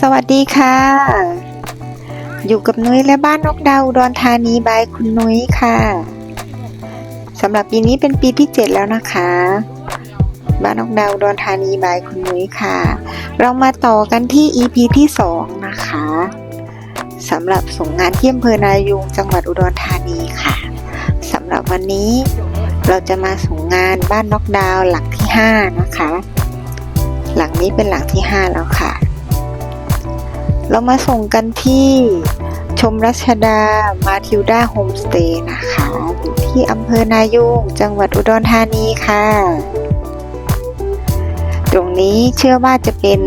สวัสดีค่ะ อยู่กับนุ้ยและบ้านนกดาวอุดอนธานีบายคุณนุ้ยค่ะสำหรับปีนี้เป็นปีที่7แล้วนะคะ บ้านนกดาวอุดอนธานีบายคุณนุ้ยค่ะ เรามาต่อกันที่ EP ที่2นะคะสำหรับส่งงานที่อำเภอนายูงจังหวัดอุดรธานีค่ะสำหรับวันนี้เราจะมาส่งงานบ้านนกดาวหลังที่ 5 นะคะ หลังนี้เป็นหลังที่ 5 แล้วค่ะ เรามาส่งกันที่ชมรัชดามาทิวดาโฮมสเตย์นะคะอยู่ที่อำเภอนายุงจังหวัดอุดรธานีค่ะ ตรงนี้เชื่อว่าจะเป็น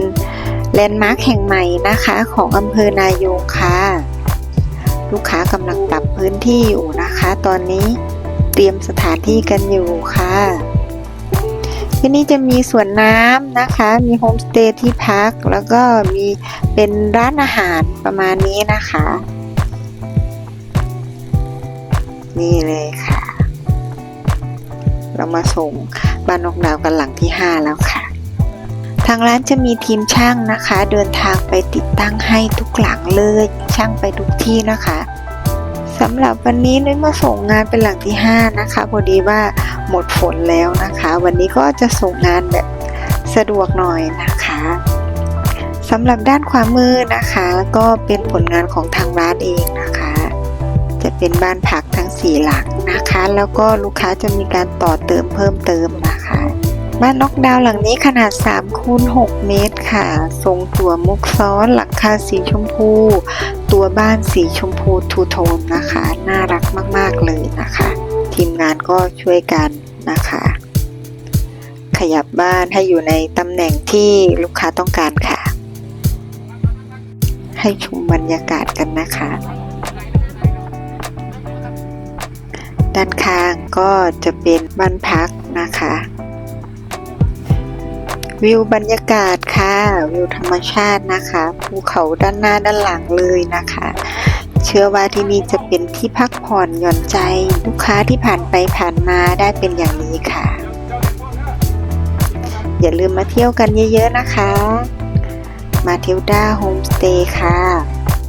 แลนด์มาร์คแห่งใหม่นะคะของอำเภอนายุงค่ะ ลูกค้ากำลังปรับพื้นที่อยู่นะคะ ตอนนี้เตรียมสถานที่กันอยู่ค่ะ ที่นี่จะมีสวนน้ำนะคะ มีโฮมสเตย์ที่พัก แล้วก็มีเป็นร้านอาหารประมาณนี้นะคะ นี่เลยค่ะ เรามาส่งบ้านนกดาวกันหลังที่ 5 แล้วค่ะ ทางร้านจะมีทีมช่างนะคะ เดินทางไปติดตั้งให้ทุกหลังเลย ช่างไปทุกที่นะคะ สำหรับวันนี้นุ้ยมาส่งงานเป็นหลังที่ 5 นะคะ พอดีว่าหมดฝนแล้วนะคะ วันนี้ก็จะส่งงานแบบสะดวกหน่อยนะคะสำหรับด้านขวามือนะคะ ก็เป็นผลงานของทางร้านเองนะคะ จะเป็นบ้านพักทั้ง 4 หลังนะคะ แล้วก็ลูกค้าจะมีการต่อเติมเพิ่มเติมนะคะ บ้านนอกดาวน์หลังนี้ขนาด3คูณ6เมตรค่ะ ทรงตัวมุกซ้อนหลังคาสีชมพู ตัวบ้านสีชมพูทูโทนนะคะ น่ารักมากๆเลยนะคะ ทีมงานก็ช่วยกันนะคะ ขยับบ้านให้อยู่ในตำแหน่งที่ลูกค้าต้องการค่ะ ให้ชมบรรยากาศกันนะคะ ด้านข้างก็จะเป็นบ้านพักนะคะ วิวบรรยากาศค่ะ วิวธรรมชาตินะคะภูเขาด้านหน้าด้านหลังเลยนะคะ เชื่อว่าที่นี่จะเป็นที่พักผ่อนหย่อนใจ ลูกค้าที่ผ่านไปผ่านมาได้เป็นอย่างนี้ค่ะ อย่าลืมมาเที่ยวกันเยอะๆนะคะ มาเทลด้าโฮมสเตย์ค่ะ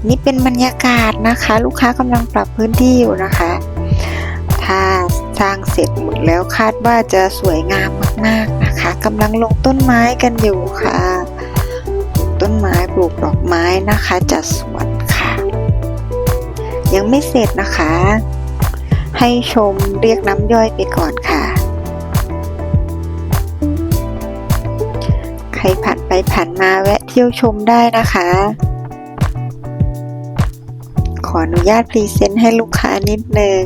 นี่เป็นบรรยากาศนะคะ ลูกค้ากำลังปรับพื้นที่อยู่นะคะถ้า สร้างเสร็จหมดแล้วคาดว่าจะสวยงามมากๆนะคะกำลังลงต้นไม้กันอยู่ค่ะปลูกต้นไม้ปลูกดอกไม้นะคะจัดสวนค่ะ ยังไม่เสร็จนะคะ ให้ชมเรียกน้ำย่อยไปก่อนค่ะ ใครผ่านไปผ่านมาแวะเที่ยวชมได้นะคะขออนุญาตพรีเซนต์ให้ลูกค้านิดนึง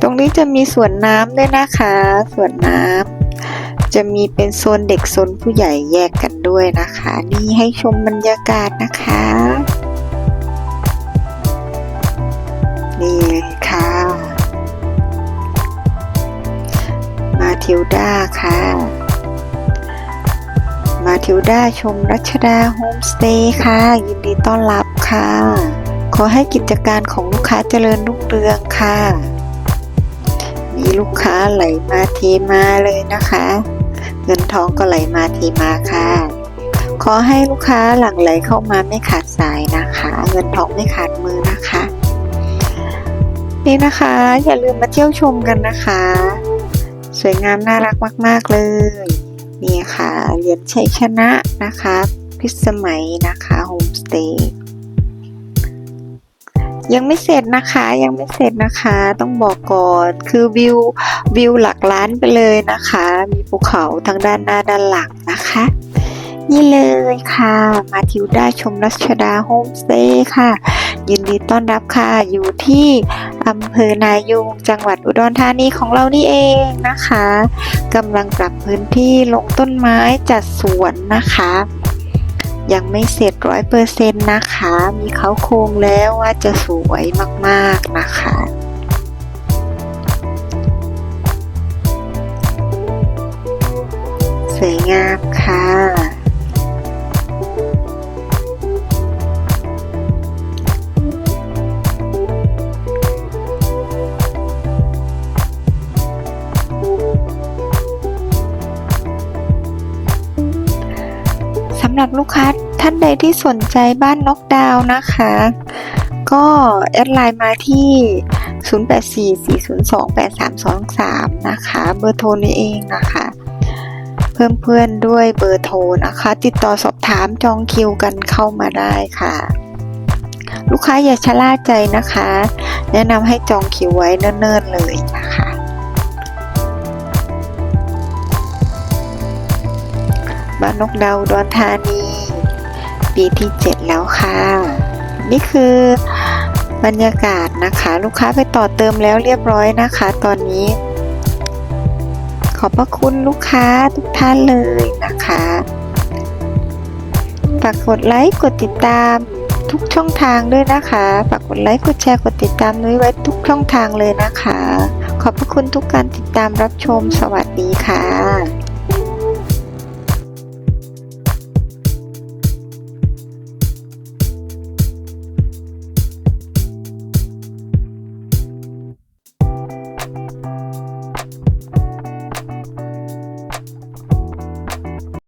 ตรงนี้จะมีสวนน้ำด้วยนะคะสวนน้ำจะมีเป็นโซนเด็กโซนผู้ใหญ่แยกกันด้วยนะคะ นี่ให้ชมบรรยากาศนะคะ นี่เลยค่ะ มาทิวด้าค่ะ มาทิวด้าชมรัชดาโฮมสเตย์ค่ะ ยินดีต้อนรับค่ะ ขอให้กิจการของลูกค้าเจริญรุ่งเรืองค่ะ มีลูกค้าไหลมาเทมาเลยนะคะ เงินทองก็ไหลมาเทมาค่ะ ขอให้ลูกค้าหลั่งไหลเข้ามาไม่ขาดสายนะคะ เงินทองไม่ขาดมือนะคะ นี่นะคะ อย่าลืมมาเที่ยวชมกันนะคะ สวยงามน่ารักมาก ๆ เลย นี่ค่ะเหรียญชัยชนะนะคะ พิสมัยนะคะโฮมสเตย์ ยังไม่เสร็จนะคะยังไม่เสร็จนะคะ ต้องบอกก่อนคือวิววิวหลักล้านไปเลยนะคะ มีภูเขาทั้งด้านหน้าด้านหลังนะคะ นี่เลยค่ะ มาทิวได้ชมรัชดาโฮมสเตย์ค่ะ ยินดีต้อนรับค่ะ อยู่ที่อำเภอนายุงจังหวัดอุดรธานีของเรานี่เองนะคะกำลังปรับพื้นที่ลงต้นไม้จัดสวนนะคะ ยังไม่เสร็จร้อยเปอร์เซ็นต์นะคะ มีเขาโครงแล้วว่าจะสวยมากๆนะคะสวยงามค่ะ หรับลูกค้าท่านใดที่สนใจบ้านนกดาวน์นะคะ ก็แอดไลน์มาที่ 0844028323 นะคะ เบอร์โทรนี้เองนะคะ เพิ่มเพื่อนด้วยเบอร์โทรนะคะ ติดต่อสอบถามจองคิวกันเข้ามาได้ค่ะ ลูกค้าอย่าชะล่าใจนะคะ แนะนำให้จองคิวไว้เนิ่นๆเลยนะคะ บ้านนกดาวดอนธานี ปีที่ 7 แล้วค่ะ นี่คือบรรยากาศนะคะ ลูกค้าไปต่อเติมแล้วเรียบร้อยนะคะ ตอนนี้ ขอบพระคุณลูกค้าทุกท่านเลยนะคะฝากกดไลค์กดติดตามทุกช่องทางด้วยนะคะฝากกดไลค์กดแชร์กดติดตามนุ้ยไว้ทุกช่องทางเลยนะคะ ขอบพระคุณทุกการติดตามรับชมสวัสดีค่ะ